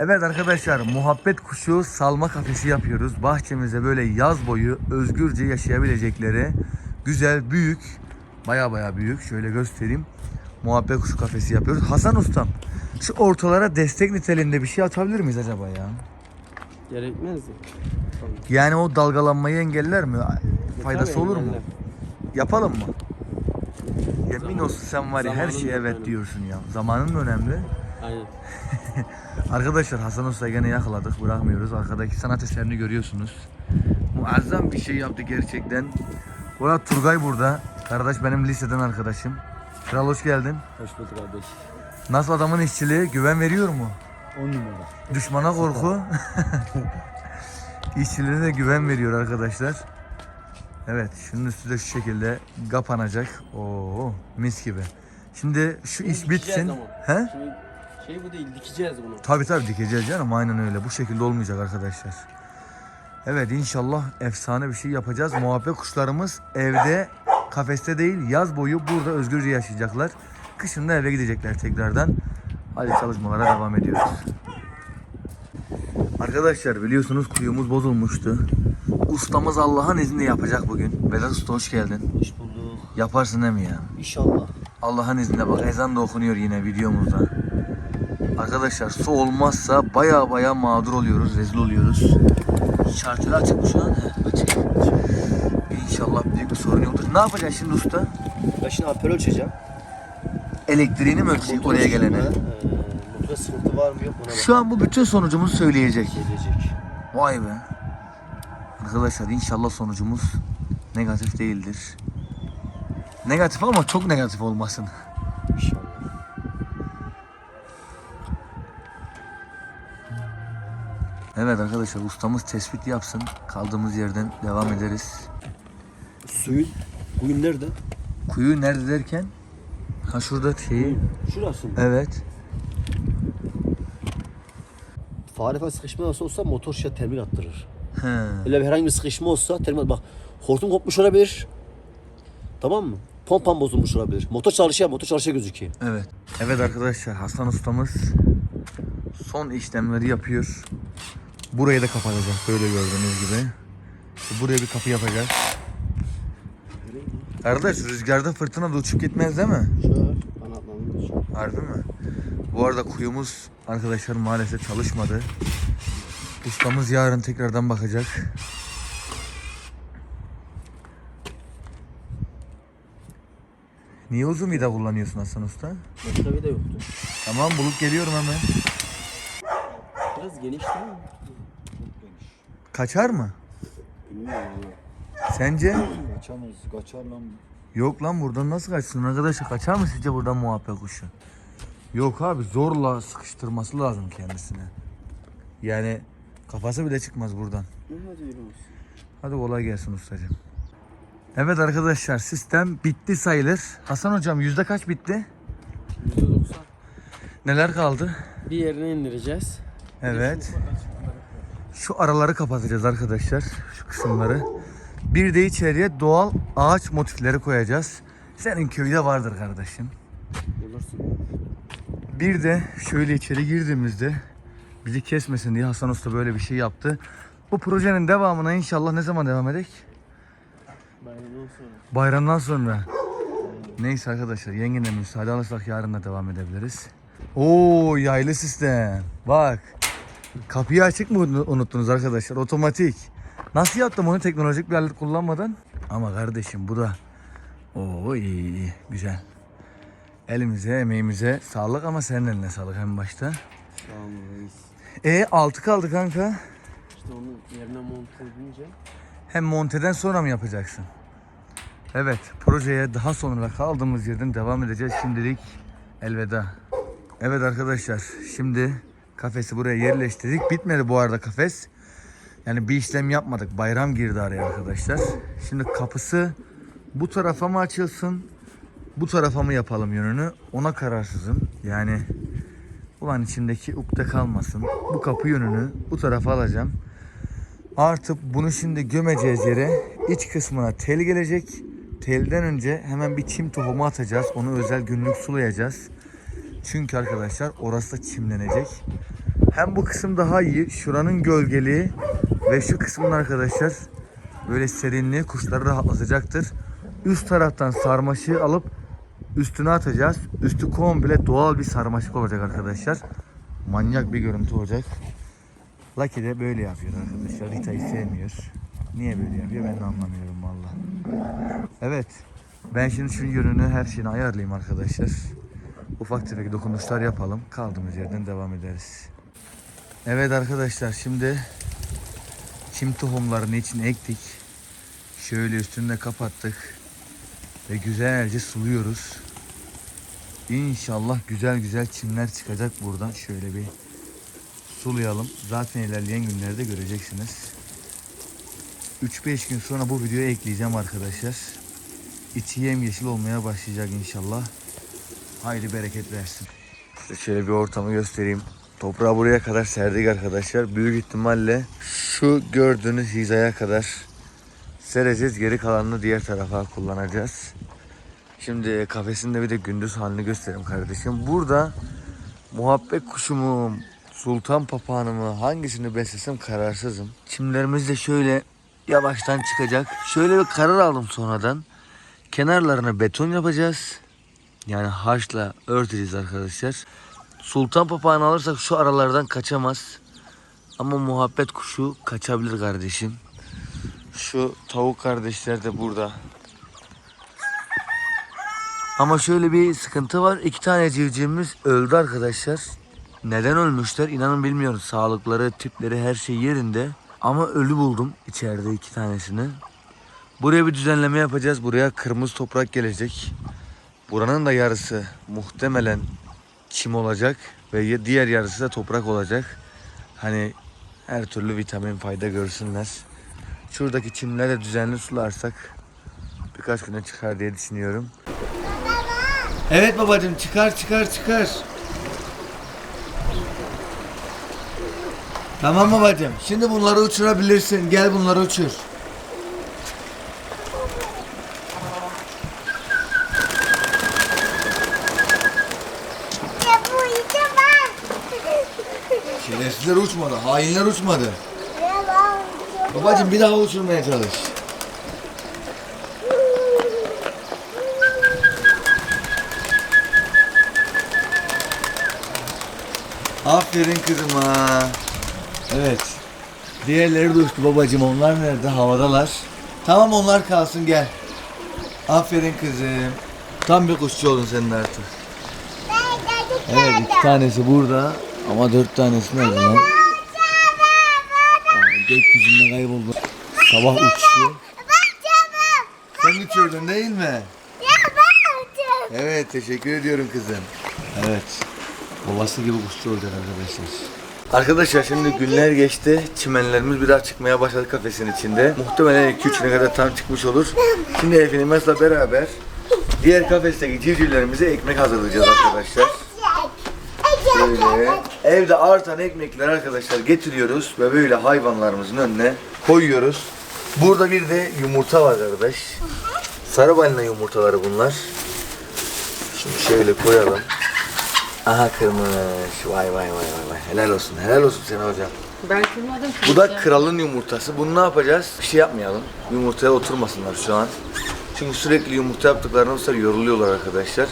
Evet arkadaşlar muhabbet kuşu salma kafesi yapıyoruz. Bahçemize böyle yaz boyu özgürce yaşayabilecekleri güzel büyük baya baya büyük şöyle göstereyim. Muhabbet kuşu kafesi yapıyoruz. Hasan ustam şu ortalara destek niteliğinde bir şey atabilir miyiz acaba ya? Gerekmezdi. Yani o dalgalanmayı engeller mi? Faydası Tabii, olur mu? engeller. Yapalım mı? Yemin olsun sen var ya her Zamanın şeye evet önemli. diyorsun ya. Zamanın mı önemli? Aynen. Arkadaşlar Hasan Usta gene yakaladık bırakmıyoruz. Arkadaki sanat eserini görüyorsunuz. Muazzam bir şey yaptı gerçekten. Arada Turgay burada. Kardeş benim liseden arkadaşım. Kral hoş geldin. Hoş bulduk kardeş. Nasıl adamın işçiliği güven veriyor mu? 10 numara. Düşmana korku. İşçiliğine de güven veriyor arkadaşlar. Evet şunun üstü de şu şekilde kapanacak. Oo mis gibi. Şimdi şu iş bitsin. He? Şimdi şey bu değil dikeceğiz bunu. Tabi tabi dikeceğiz canım aynen öyle. Bu şekilde olmayacak arkadaşlar. Evet inşallah efsane bir şey yapacağız. Muhabbet kuşlarımız evde kafeste değil yaz boyu burada özgürce yaşayacaklar. Kışın da eve gidecekler tekrardan. Hadi çalışmalara devam ediyoruz. Arkadaşlar biliyorsunuz kuyumuz bozulmuştu. Ustamız Allah'ın izniyle yapacak bugün. Vedat Usta hoş geldin. Hoş bulduk. Yaparsın değil mi ya? İnşallah. Allah'ın izniyle bak ezan da okunuyor yine videomuzda. Arkadaşlar su olmazsa baya baya mağdur oluyoruz, rezil oluyoruz. Şarteli açık mı şu an? He, açık. İnşallah büyük bir sorun yoktur. Ne yapacaksın şimdi usta? Ben şimdi amper ölçeceğim. Elektriğini mi ölçecek Motor oraya gelene? ben. Ee, motorda sıkıntı var mı yok mu Şu an bu bütün sonucumuzu söyleyecek. gelecek. Vay be. Arkadaşlar inşallah sonucumuz negatif değildir. Negatif ama çok negatif olmasın. Evet arkadaşlar ustamız tespit yapsın. Kaldığımız yerden devam ederiz. Suyun, bugün nerede? Kuyu nerede derken? Ha şurada şeyi. Şurası mı? Evet. Fare sıkışma olsa, olsa motor şişe termik attırır. He. Öyle bir herhangi bir sıkışma olsa termik bak hortum kopmuş olabilir. Tamam mı? Pompan bozulmuş olabilir. Motor çalışıyor, motor çalışıyor gözüküyor. Evet. Evet arkadaşlar Hasan ustamız son işlemleri yapıyor. Burayı da kapatacak böyle gördüğünüz gibi. Buraya bir kapı yapacak. Kardeş rüzgarda fırtına da uçup gitmez değil mi? Şöyle. Harbi mi? Bu arada kuyumuz arkadaşlar maalesef çalışmadı. Ustamız yarın tekrardan bakacak. Niye uzun vida kullanıyorsun Hasan Usta? Başka de yoktu. Tamam bulup geliyorum hemen. Biraz geniş değil mi? Kaçar mı? Bilmiyorum. Sence? Kaçamaz, kaçar lan. Yok lan buradan nasıl kaçsın arkadaşlar? Kaçar mı sizce buradan muhabbet kuşu? Yok abi zorla sıkıştırması lazım kendisine. Yani kafası bile çıkmaz buradan. Hadi. Hadi kolay gelsin ustacığım. Evet arkadaşlar sistem bitti sayılır. Hasan hocam yüzde kaç bitti? %90. Neler kaldı? Bir yerine indireceğiz. Evet. Şu araları kapatacağız arkadaşlar. Şu kısımları. Bir de içeriye doğal ağaç motifleri koyacağız. Senin köyde vardır kardeşim. Bulursun. Bir de şöyle içeri girdiğimizde bizi kesmesin diye Hasan Usta böyle bir şey yaptı. Bu projenin devamına inşallah ne zaman devam edek? Bayramdan sonra. Bayramdan sonra. Neyse arkadaşlar yengene müsaade alırsak yarın da devam edebiliriz. Oo yaylı sistem. Bak. Kapıyı açık mı unuttunuz arkadaşlar? Otomatik. Nasıl yaptım onu teknolojik bir alet kullanmadan? Ama kardeşim bu da Oo iyi iyi güzel. Elimize emeğimize sağlık ama senin eline sağlık en başta. Sağ olun reis. E altı kaldı kanka. İşte onu yerine monte edince. Hem monteden sonra mı yapacaksın? Evet, projeye daha sonra kaldığımız yerden devam edeceğiz. Şimdilik elveda. Evet arkadaşlar, şimdi kafesi buraya yerleştirdik. Bitmedi bu arada kafes. Yani bir işlem yapmadık. Bayram girdi araya arkadaşlar. Şimdi kapısı bu tarafa mı açılsın, bu tarafa mı yapalım yönünü? Ona kararsızım. Yani ulan içindeki ukde kalmasın. Bu kapı yönünü bu tarafa alacağım. Artık bunu şimdi gömeceğiz yere. İç kısmına tel gelecek. Telden önce hemen bir çim tohumu atacağız. Onu özel günlük sulayacağız. Çünkü arkadaşlar orası da çimlenecek. Hem bu kısım daha iyi. Şuranın gölgeliği ve şu kısmın arkadaşlar böyle serinliği kuşları rahatlatacaktır. Üst taraftan sarmaşığı alıp üstüne atacağız. Üstü komple doğal bir sarmaşık olacak arkadaşlar. Manyak bir görüntü olacak. Lucky de böyle yapıyor arkadaşlar. Rita'yı sevmiyor. Niye böyle yapıyor ben de anlamıyorum valla. Evet. Ben şimdi şu yönünü her şeyini ayarlayayım arkadaşlar. Ufak tefek dokunuşlar yapalım. Kaldığımız yerden devam ederiz. Evet arkadaşlar şimdi çim tohumlarını içine ektik. Şöyle üstünde kapattık. Ve güzelce suluyoruz. İnşallah güzel güzel çimler çıkacak buradan. Şöyle bir sulayalım. Zaten ilerleyen günlerde göreceksiniz. 3-5 gün sonra bu videoyu ekleyeceğim arkadaşlar. İçi yemyeşil olmaya başlayacak inşallah. Haydi bereket versin. Size şöyle bir ortamı göstereyim. Toprağı buraya kadar serdik arkadaşlar. Büyük ihtimalle şu gördüğünüz hizaya kadar sereceğiz. Geri kalanını diğer tarafa kullanacağız. Şimdi kafesinde bir de gündüz halini göstereyim kardeşim. Burada muhabbet kuşumu, sultan papağanı mı hangisini beslesem kararsızım. Çimlerimiz de şöyle yavaştan çıkacak. Şöyle bir karar aldım sonradan. Kenarlarına beton yapacağız. Yani haşla örteceğiz arkadaşlar. Sultan papağanı alırsak şu aralardan kaçamaz. Ama muhabbet kuşu kaçabilir kardeşim. Şu tavuk kardeşler de burada. Ama şöyle bir sıkıntı var. İki tane civcivimiz öldü arkadaşlar. Neden ölmüşler inanın bilmiyorum. Sağlıkları, tipleri her şey yerinde. Ama ölü buldum içeride iki tanesini. Buraya bir düzenleme yapacağız. Buraya kırmızı toprak gelecek. Buranın da yarısı muhtemelen çim olacak ve diğer yarısı da toprak olacak. Hani her türlü vitamin fayda görsünler. Şuradaki çimleri de düzenli sularsak birkaç güne çıkar diye düşünüyorum. Evet babacığım çıkar çıkar çıkar. Tamam babacığım. Şimdi bunları uçurabilirsin. Gel bunları uçur. Ya bu işte ben. Şerefsizler uçmadı. Hainler uçmadı. Babacığım bir daha uçurmaya çalış. Aferin kızıma. Evet. Diğerleri de uçtu babacığım. Onlar nerede? Havadalar. Tamam onlar kalsın gel. Aferin kızım. Tam bir kuşçu oldun senin artık. Evet iki tanesi burada. Ama dört tanesi nerede lan? Gökyüzünde kayboldu. Sabah uçuşu. Sen uçuyordun değil mi? Ya ben. Evet teşekkür ediyorum kızım. Evet. Babası gibi kuşçu olacak arkadaşlar. Arkadaşlar şimdi günler geçti. Çimenlerimiz biraz çıkmaya başladı kafesin içinde. Muhtemelen 2-3 güne kadar tam çıkmış olur. Şimdi Efe'nin Mes'le beraber diğer kafesteki civcivlerimize ekmek hazırlayacağız arkadaşlar. Evde artan ekmekler arkadaşlar getiriyoruz ve böyle hayvanlarımızın önüne koyuyoruz. Burada bir de yumurta var kardeş. Sarı balina yumurtaları bunlar. Şimdi şöyle koyalım. Aha kırmış. Vay vay vay vay vay. Helal olsun. Helal olsun sana hocam. Ben kırmadım. Bu da kralın yumurtası. Bunu ne yapacağız? Bir şey yapmayalım. Yumurtaya oturmasınlar şu an. Çünkü sürekli yumurta yaptıklarını sonra yoruluyorlar arkadaşlar.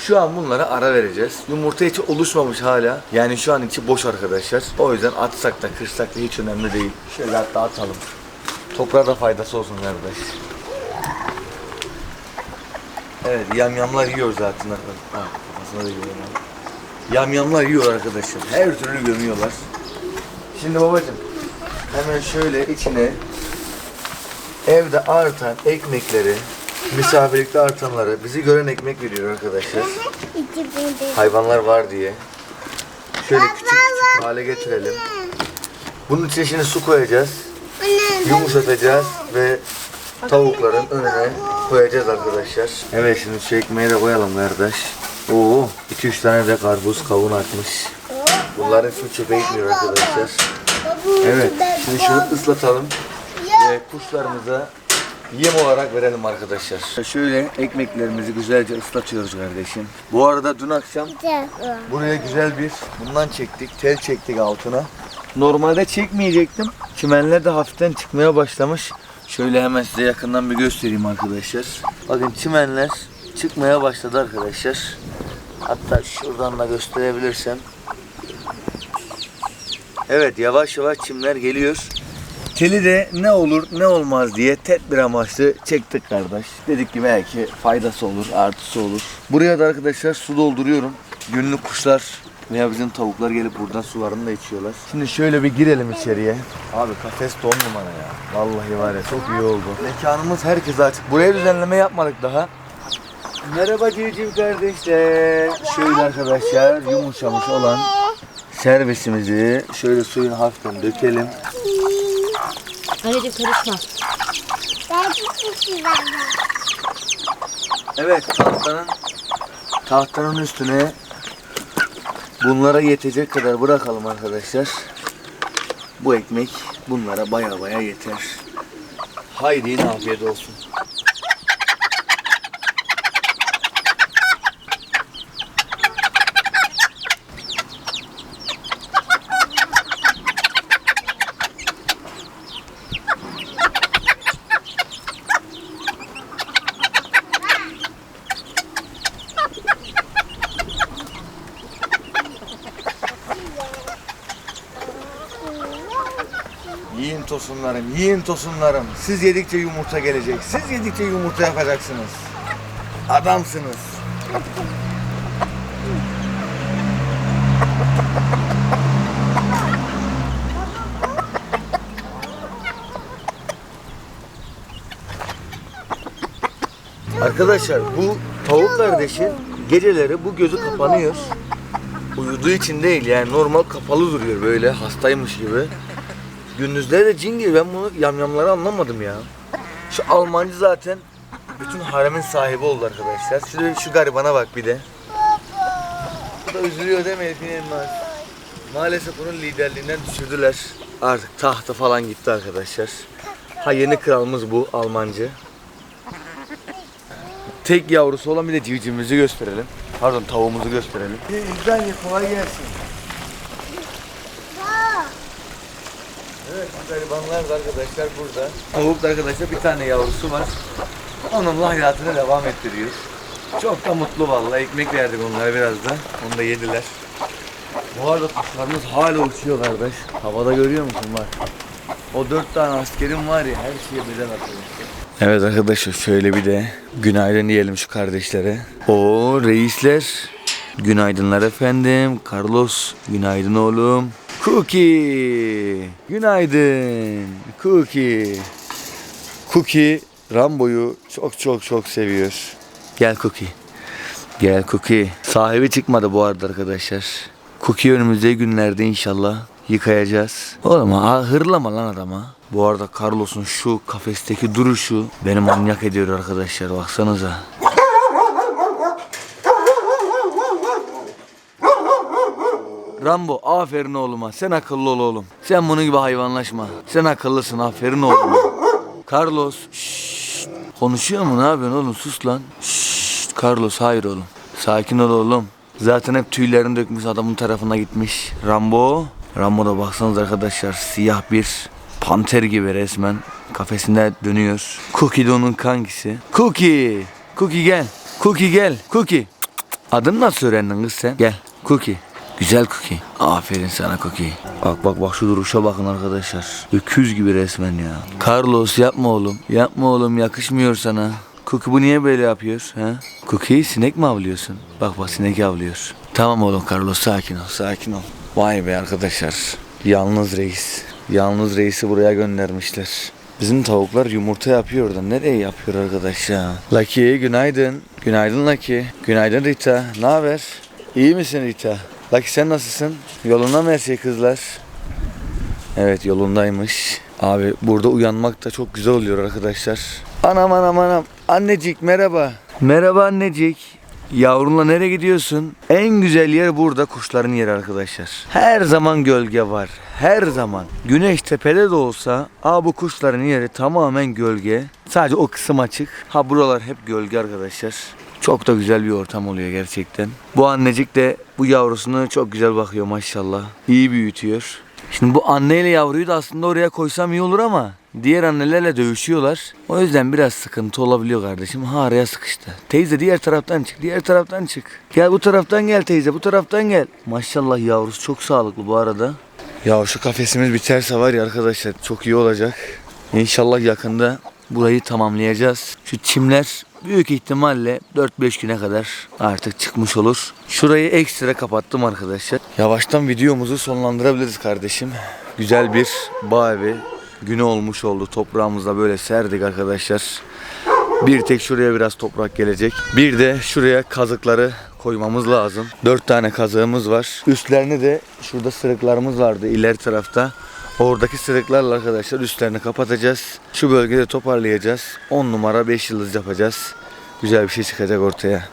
Şu an bunlara ara vereceğiz. Yumurta içi oluşmamış hala. Yani şu an içi boş arkadaşlar. O yüzden atsak da kırsak da hiç önemli değil. Şöyle hatta atalım. Toprağa da faydası olsun kardeş. Evet yamyamlar yiyor zaten. Ha, kafasına da yiyor. Yamyamlar yiyor arkadaşlar. Her türlü gömüyorlar. Şimdi babacım hemen şöyle içine evde artan ekmekleri, misafirlikte artanları bizi gören ekmek veriyor arkadaşlar. Hayvanlar var diye. Şöyle küçük küçük hale getirelim. Bunun içine şimdi su koyacağız. Yumuşatacağız ve tavukların önüne koyacağız arkadaşlar. Evet şimdi şu ekmeği de koyalım kardeş. Oo 2-3 tane de karpuz kavun atmış. Bunların hiçbir çöpe gitmiyor arkadaşlar. Evet şimdi şunu ıslatalım ve kuşlarımıza yem olarak verelim arkadaşlar. Şöyle ekmeklerimizi güzelce ıslatıyoruz kardeşim. Bu arada dün akşam buraya güzel bir bundan çektik. Tel çektik altına. Normalde çekmeyecektim. Çimenler de hafiften çıkmaya başlamış. Şöyle hemen size yakından bir göstereyim arkadaşlar. Bakın çimenler çıkmaya başladı arkadaşlar. Hatta şuradan da gösterebilirsem. Evet yavaş yavaş çimler geliyor. Teli de ne olur ne olmaz diye tedbir amaçlı çektik kardeş. Dedik ki belki faydası olur, artısı olur. Buraya da arkadaşlar su dolduruyorum. Günlük kuşlar veya bizim tavuklar gelip buradan sularını da içiyorlar. Şimdi şöyle bir girelim içeriye. Abi kafes de on numara ya. Vallahi var ya çok iyi oldu. Mekanımız herkese açık. Buraya düzenleme yapmadık daha. Merhaba civciv kardeşler. Şöyle arkadaşlar yumuşamış olan servisimizi şöyle suyun hafiften dökelim. Anneciğim karışma. Ben çok Evet tahtanın tahtanın üstüne bunlara yetecek kadar bırakalım arkadaşlar. Bu ekmek bunlara baya baya yeter. Haydi afiyet olsun. Yiyin tosunlarım, yiyin tosunlarım. Siz yedikçe yumurta gelecek. Siz yedikçe yumurta yapacaksınız. Adamsınız. Arkadaşlar bu tavuk kardeşin geceleri bu gözü kapanıyor. Uyuduğu için değil yani normal kapalı duruyor böyle hastaymış gibi. Gündüzleri de cin gibi ben bunu yamyamları anlamadım ya. Şu Almancı zaten bütün haremin sahibi oldu arkadaşlar. Şu, şu garibana bak bir de. Bu da üzülüyor değil mi Elfin? Maalesef onun liderliğinden düşürdüler. Artık tahta falan gitti arkadaşlar. Ha yeni kralımız bu Almancı. Tek yavrusu olan bir de civcivimizi gösterelim. Pardon tavuğumuzu gösterelim. İbrahim kolay gelsin. Evet bu garibanlar da arkadaşlar burada. Tavuk da arkadaşlar bir tane yavrusu var. Onunla hayatını devam ettiriyor. Çok da mutlu vallahi. Ekmek verdik onlara biraz da. Onu da yediler. Bu arada kuşlarımız hala uçuyor kardeş. Havada görüyor musun bak. O dört tane askerim var ya her şeye bedel arkadaşlar. Evet arkadaşlar şöyle bir de günaydın diyelim şu kardeşlere. O reisler. Günaydınlar efendim. Carlos günaydın oğlum. Cookie. Günaydın. Cookie. Cookie Rambo'yu çok çok çok seviyor. Gel Cookie. Gel Cookie. Sahibi çıkmadı bu arada arkadaşlar. Cookie önümüzdeki günlerde inşallah yıkayacağız. Oğlum ha, hırlama lan adama. Bu arada Carlos'un şu kafesteki duruşu beni manyak ediyor arkadaşlar baksanıza. Rambo aferin oğluma. Sen akıllı ol oğlum. Sen bunun gibi hayvanlaşma. Sen akıllısın aferin oğluma. Carlos. şşş. Konuşuyor mu? Ne yapıyorsun oğlum? Sus lan. Şşş. Carlos hayır oğlum. Sakin ol oğlum. Zaten hep tüylerini dökmüş adamın tarafına gitmiş. Rambo. Rambo da baksanız arkadaşlar siyah bir panter gibi resmen. Kafesinde dönüyor. Cookie de onun kankisi. Cookie. Cookie gel. Cookie gel. Cookie. Adını nasıl öğrendin kız sen? Gel. Cookie. Güzel Cookie. Aferin sana Cookie. Bak bak bak şu duruşa bakın arkadaşlar. Öküz gibi resmen ya. Carlos yapma oğlum. Yapma oğlum yakışmıyor sana. Cookie bu niye böyle yapıyor? Ha? Cookie sinek mi avlıyorsun? Bak bak sinek avlıyor. Tamam oğlum Carlos sakin ol sakin ol. Vay be arkadaşlar. Yalnız reis. Yalnız reisi buraya göndermişler. Bizim tavuklar yumurta yapıyor da nereye yapıyor arkadaş ya? Lucky günaydın. Günaydın Lucky. Günaydın Rita. Ne haber? İyi misin Rita? Lucky sen nasılsın? Yolunda mı her şey kızlar? Evet yolundaymış. Abi burada uyanmak da çok güzel oluyor arkadaşlar. Anam anam anam. Annecik merhaba. Merhaba annecik. Yavrunla nereye gidiyorsun? En güzel yer burada kuşların yeri arkadaşlar. Her zaman gölge var. her zaman güneş tepede de olsa aa bu kuşların yeri tamamen gölge. Sadece o kısım açık. Ha buralar hep gölge arkadaşlar. Çok da güzel bir ortam oluyor gerçekten. Bu annecik de bu yavrusunu çok güzel bakıyor maşallah. İyi büyütüyor. Şimdi bu anneyle yavruyu da aslında oraya koysam iyi olur ama diğer annelerle dövüşüyorlar. O yüzden biraz sıkıntı olabiliyor kardeşim. Ha araya sıkıştı. Teyze diğer taraftan çık, diğer taraftan çık. Gel bu taraftan gel teyze, bu taraftan gel. Maşallah yavrusu çok sağlıklı bu arada. Ya şu kafesimiz biterse var ya arkadaşlar çok iyi olacak. İnşallah yakında burayı tamamlayacağız. Şu çimler büyük ihtimalle 4-5 güne kadar artık çıkmış olur. Şurayı ekstra kapattım arkadaşlar. Yavaştan videomuzu sonlandırabiliriz kardeşim. Güzel bir bağ evi günü olmuş oldu. Toprağımızda böyle serdik arkadaşlar. Bir tek şuraya biraz toprak gelecek. Bir de şuraya kazıkları koymamız lazım. Dört tane kazığımız var. Üstlerini de şurada sırıklarımız vardı ileri tarafta. Oradaki sırıklarla arkadaşlar üstlerini kapatacağız. Şu bölgede toparlayacağız. 10 numara 5 yıldız yapacağız. Güzel bir şey çıkacak ortaya.